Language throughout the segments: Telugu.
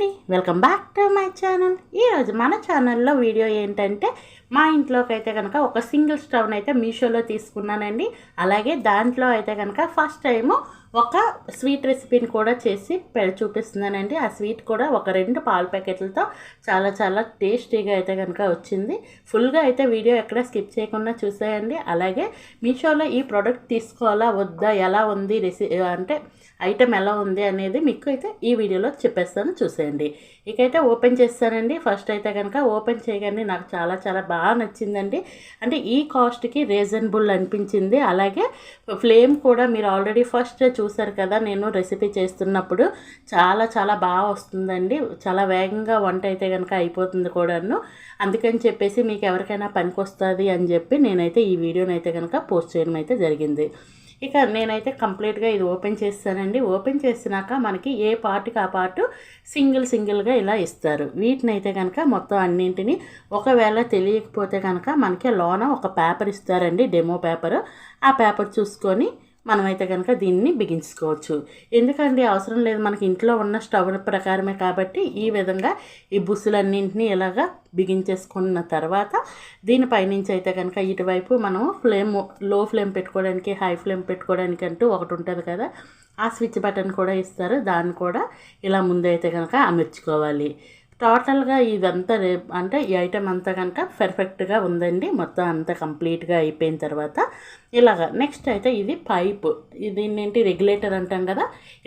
అండి. Welcome back to my channel ఈరోజు మన ఛానల్లో వీడియో ఏంటంటే మా ఇంట్లోకి అయితే కనుక ఒక సింగిల్ స్టవ్ని అయితే మీషోలో తీసుకున్నానండి. అలాగే దాంట్లో అయితే కనుక ఫస్ట్ టైము ఒక స్వీట్ రెసిపీని కూడా చేసి పె చూపిస్తున్నానండి. ఆ స్వీట్ కూడా ఒక రెండు పాల ప్యాకెట్లతో చాలా చాలా టేస్టీగా అయితే కనుక వచ్చింది. ఫుల్గా అయితే వీడియో ఎక్కడ స్కిప్ చేయకుండా చూసేయండి. అలాగే మీషోలో ఈ ప్రోడక్ట్ తీసుకోవాలా వద్దా ఎలా ఉంది రెసి అంటే ఐటెం ఎలా ఉంది అనేది మీకు అయితే ఈ వీడియోలో చెప్పేస్తాను చూసేయండి. ఇకైతే ఓపెన్ చేస్తానండి. ఫస్ట్ అయితే కనుక ఓపెన్ చేయగానే నాకు చాలా చాలా బాగా నచ్చిందండి. అంటే ఈ కాస్ట్కి రీజనబుల్ అనిపించింది. అలాగే ఫ్లేమ్ కూడా మీరు ఆల్రెడీ ఫస్ట్ చూసారు కదా నేను రెసిపీ చేస్తున్నప్పుడు చాలా చాలా బాగా వస్తుందండి. చాలా వేగంగా వంట అయితే కనుక అయిపోతుంది కూడాను. అందుకని చెప్పేసి మీకు ఎవరికైనా పనికొస్తుంది అని చెప్పి నేనైతే ఈ వీడియోని అయితే కనుక పోస్ట్ చేయడం అయితే జరిగింది. ఇక నేనైతే కంప్లీట్గా ఇది ఓపెన్ చేస్తానండి. ఓపెన్ చేసినాక మనకి ఏ పార్ట్కి ఆ పార్ట్ సింగిల్ సింగిల్గా ఇలా ఇస్తారు. వీటిని అయితే కనుక మొత్తం అన్నింటినీ ఒకవేళ తెలియకపోతే కనుక మనకి లోన ఒక పేపర్ ఇస్తారండి డెమో పేపర్. ఆ పేపర్ చూసుకొని మనమైతే కనుక దీన్ని బిగించుకోవచ్చు. ఎందుకండి? అవసరం లేదు. మనకి ఇంట్లో ఉన్న స్టవ్ ప్రకారమే కాబట్టి ఈ విధంగా ఈ బుస్సులన్నింటినీ ఇలాగా బిగించేసుకున్న తర్వాత దీనిపైనుంచి అయితే కనుక ఇటువైపు మనం ఫ్లేమ్లో ఫ్లేమ్ పెట్టుకోవడానికి హై ఫ్లేమ్ పెట్టుకోవడానికి అంటూ ఒకటి ఉంటుంది కదా? ఆ స్విచ్ బటన్ కూడా ఇస్తారు. దాన్ని కూడా ఇలా ముందైతే కనుక అమర్చుకోవాలి. టోటల్గా ఇదంతా అంటే ఈ ఐటెం అంతా కనుక పర్ఫెక్ట్గా ఉందండి. మొత్తం అంతా కంప్లీట్గా అయిపోయిన తర్వాత ఇలాగ నెక్స్ట్ అయితే ఇది పైప్. ఇది ఏంటి రెగ్యులేటర్ అంటాం కదా?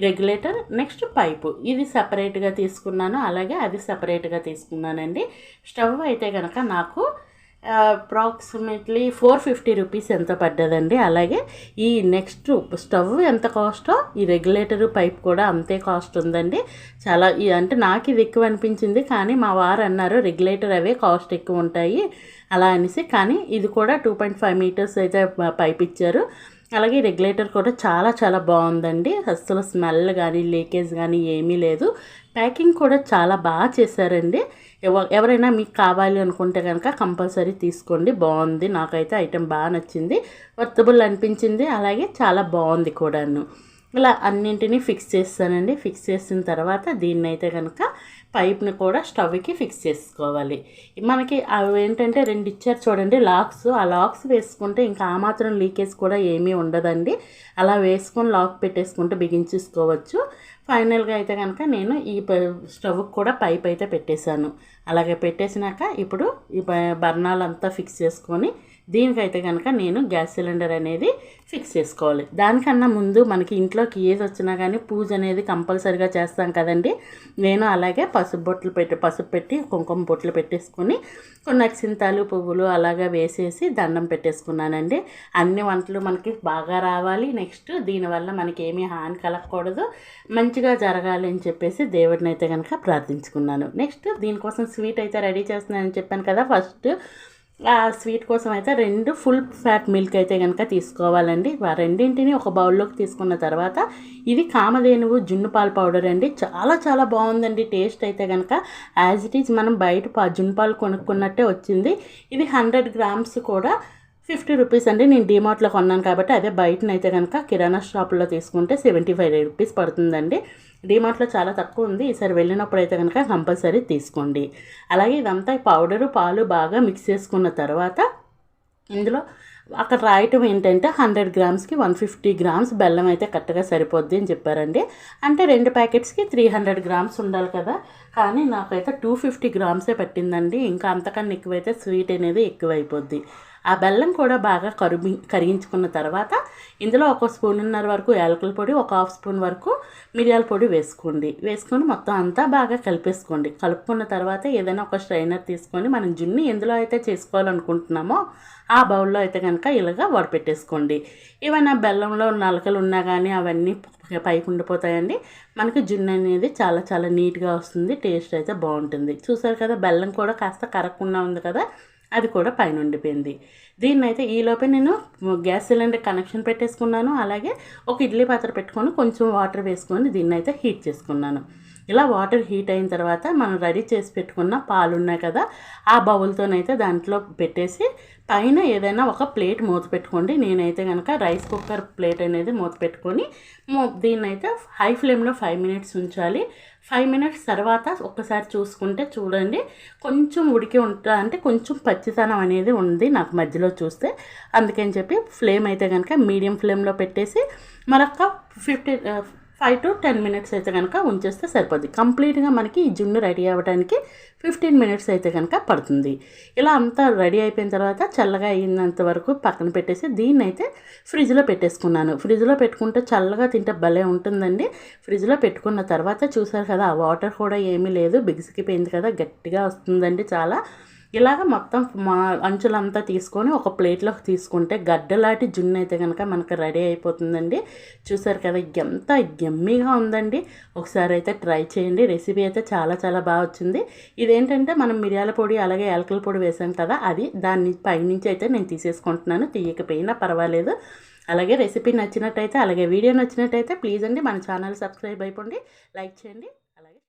Regulator next pipe. ఇది సపరేట్గా తీసుకున్నాను. అలాగే అది సపరేట్గా తీసుకున్నానండి. స్టవ్ అయితే కనుక నాకు అప్రాక్సిమేట్లీ ఫోర్ ఫిఫ్టీ రూపీస్ ఎంత పడ్డదండి. అలాగే ఈ నెక్స్ట్ స్టవ్ ఎంత కాస్టో ఈ రెగ్యులేటర్ పైప్ కూడా అంతే కాస్ట్ ఉందండి. చాలా అంటే నాకు ఇది ఎక్కువ అనిపించింది కానీ మా వారు అన్నారు రెగ్యులేటర్ అవే కాస్ట్ ఎక్కువ ఉంటాయి అలా అనేసి. కానీ ఇది కూడా టూ పాయింట్ ఫైవ్ మీటర్స్ అయితే పైప్ ఇచ్చారు. అలాగే రెగ్యులేటర్ కూడా చాలా చాలా బాగుందండి. అసలు స్మెల్ కానీ లీకేజ్ కానీ ఏమీ లేదు. ప్యాకింగ్ కూడా చాలా బాగా చేశారండి. ఎవ ఎవరైనా మీకు కావాలి అనుకుంటే కనుక కంపల్సరీ తీసుకోండి. బాగుంది. నాకైతే ఐటెం బాగా నచ్చింది. వర్తబుల్ అనిపించింది. అలాగే చాలా బాగుంది కూడాను. ఇలా అన్నింటినీ ఫిక్స్ చేస్తానండి. ఫిక్స్ చేసిన తర్వాత దీన్ని అయితే కనుక పైప్ని కూడా స్టవ్కి ఫిక్స్ చేసుకోవాలి. మనకి అవి ఏంటంటే రెండు ఇచ్చారు చూడండి లాక్స్. ఆ లాక్స్ వేసుకుంటే ఇంకా ఆ మాత్రం లీకేజ్ కూడా ఏమీ ఉండదండి. అలా వేసుకొని లాక్ పెట్టేసుకుంటే బిగించేసుకోవచ్చు ఫైనల్గా అయితే కనుక నేను ఈ స్టవ్కి కూడా పైప్ అయితే పెట్టేశాను. అలాగే పెట్టేసినాక ఇప్పుడు ఈ బర్ణాలంతా ఫిక్స్ చేసుకొని దీనికైతే కనుక నేను గ్యాస్ సిలిండర్ అనేది ఫిక్స్ చేసుకోవాలి. దానికన్నా ముందు మనకి ఇంట్లోకి ఏది వచ్చినా కానీ పూజ అనేది కంపల్సరిగా చేస్తాం కదండి. నేను అలాగే పసుపు బొట్లు పెట్టి పసుపు పెట్టి కుంకుమ బొట్లు పెట్టేసుకొని కొన్ని అక్షింతాలు పువ్వులు అలాగా వేసేసి దండం పెట్టేసుకున్నానండి. అన్ని వంటలు మనకి బాగా రావాలి. నెక్స్ట్ దీనివల్ల మనకి ఏమీ హాని కలగకూడదు. మంచిగా జరగాలి అని చెప్పేసి దేవుడిని అయితే కనుక ప్రార్థించుకున్నాను. నెక్స్ట్ దీనికోసం స్వీట్ అయితే రెడీ చేస్తున్నానని చెప్పాను కదా. ఫస్ట్ ఆ స్వీట్ కోసం అయితే రెండు ఫుల్ ఫ్యాట్ మిల్క్ అయితే కనుక తీసుకోవాలండి. రెండింటిని ఒక బౌల్లోకి తీసుకున్న తర్వాత ఇది కామధేనువు జున్ను పాలు పౌడర్ అండి. చాలా చాలా బాగుందండి. టేస్ట్ అయితే కనుక యాజ్ ఇట్ ఈజ్ మనం బయట జున్ను పాలు కొనుక్కున్నట్టే వచ్చింది. ఇది హండ్రెడ్ గ్రామ్స్ కూడా ఫిఫ్టీ రూపీస్ అండి. నేను డిమార్ట్లో కొన్నాను కాబట్టి అదే బయటనైతే కనుక కిరాణా షాపులో తీసుకుంటే సెవెంటీ ఫైవ్ రూపీస్ పడుతుందండి. డిమార్ట్లో చాలా తక్కువ ఉంది. ఈసారి వెళ్ళినప్పుడు అయితే కనుక కంపల్సరీ తీసుకోండి. అలాగే ఇదంతా పౌడరు పాలు బాగా మిక్స్ చేసుకున్న తర్వాత ఇందులో అక్కడ రాయటం ఏంటంటే హండ్రెడ్ గ్రామ్స్కి వన్ ఫిఫ్టీ గ్రామ్స్ బెల్లం అయితే కరెక్ట్గా సరిపోద్ది అని చెప్పారండి. అంటే రెండు ప్యాకెట్స్కి త్రీ హండ్రెడ్ గ్రామ్స్ ఉండాలి కదా. కానీ నాకైతే టూ ఫిఫ్టీ గ్రామ్సే పట్టిందండి. ఇంకా అంతకన్నా ఎక్కువైతే స్వీట్ అనేది ఎక్కువైపోద్ది. ఆ బెల్లం కూడా బాగా కరుగి కరిగించుకున్న తర్వాత ఇందులో ఒక స్పూన్నర వరకు యాలకుల పొడి ఒక హాఫ్ స్పూన్ వరకు మిరియాల పొడి వేసుకోండి. వేసుకొని మొత్తం అంతా బాగా కలిపేసుకోండి. కలుపుకున్న తర్వాత ఏదైనా ఒక స్ట్రైనర్ తీసుకొని మనం జున్ని ఎందులో అయితే చేసుకోవాలనుకుంటున్నామో ఆ బౌల్లో అయితే కనుక ఇలాగా వడపెట్టేసుకోండి. ఏమైనా బెల్లంలో నలకలు ఉన్నా కానీ అవన్నీ పైకి ఉండిపోతాయండి. మనకి జున్ను అనేది చాలా చాలా నీట్గా వస్తుంది. టేస్ట్ అయితే బాగుంటుంది. చూసారు కదా బెల్లం కూడా కాస్త కరగకుండా ఉంది కదా. అది కూడా పైన ఉండిపోయింది. దీన్ని అయితే ఈలోపే నేను గ్యాస్ సిలిండర్ కనెక్షన్ పెట్టేసుకున్నాను. అలాగే ఒక ఇడ్లీ పాత్ర పెట్టుకొని కొంచెం వాటర్ వేసుకొని దీన్ని అయితే హీట్ చేసుకున్నాను. ఇలా వాటర్ హీట్ అయిన తర్వాత మనం రెడీ చేసి పెట్టుకున్న పాలు ఉన్నాయి కదా ఆ బౌల్తోనైతే దాంట్లో పెట్టేసి పైన ఏదైనా ఒక ప్లేట్ మూత పెట్టుకోండి. నేనైతే కనుక రైస్ కుక్కర్ ప్లేట్ అనేది మూత పెట్టుకొని దీన్నైతే హై ఫ్లేమ్లో ఫైవ్ మినిట్స్ ఉంచాలి. ఫైవ్ మినిట్స్ తర్వాత ఒక్కసారి చూసుకుంటే చూడండి కొంచెం ఉడికి ఉంటా అంటే కొంచెం పచ్చితనం అనేది ఉంది నాకు మధ్యలో చూస్తే. అందుకని చెప్పి ఫ్లేమ్ అయితే కనుక మీడియం ఫ్లేమ్లో పెట్టేసి మరొక fifty five to ten minutes అయితే కనుక ఉంచేస్తే సరిపోద్ది. కంప్లీట్గా మనకి ఈ జున్ను రెడీ అవ్వడానికి ఫిఫ్టీన్ మినిట్స్ అయితే కనుక పడుతుంది. ఇలా అంతా రెడీ అయిపోయిన తర్వాత చల్లగా అయినంత వరకు పక్కన పెట్టేసి దీన్ని అయితే ఫ్రిడ్జ్లో పెట్టేసుకున్నాను. ఫ్రిడ్జ్లో పెట్టుకుంటే చల్లగా తింటే భలే ఉంటుందండి. ఫ్రిడ్జ్లో పెట్టుకున్న తర్వాత చూసారు కదా ఆ వాటర్ కూడా ఏమీ లేదు. బిగిసికిపోయింది కదా గట్టిగా వస్తుందండి చాలా. ఇలాగ మొత్తం మా అంచులంతా తీసుకొని ఒక ప్లేట్లోకి తీసుకుంటే గడ్డలాంటి జున్ను అయితే కనుక మనకు రెడీ అయిపోతుందండి. చూసారు కదా ఎంత ఎమ్మీగా ఉందండి. ఒకసారి అయితే ట్రై చేయండి. రెసిపీ అయితే చాలా చాలా బాగా వచ్చింది. ఇదేంటంటే మనం మిరియాల పొడి అలాగే యాలకల పొడి వేసాం కదా అది దాన్ని పైనుంచి అయితే నేను తీసేసుకుంటున్నాను. తీయకపోయినా పర్వాలేదు. అలాగే రెసిపీ నచ్చినట్టయితే అలాగే వీడియో నచ్చినట్టయితే ప్లీజ్ అండి మన ఛానల్ సబ్స్క్రైబ్ అయిపోండి. లైక్ చేయండి.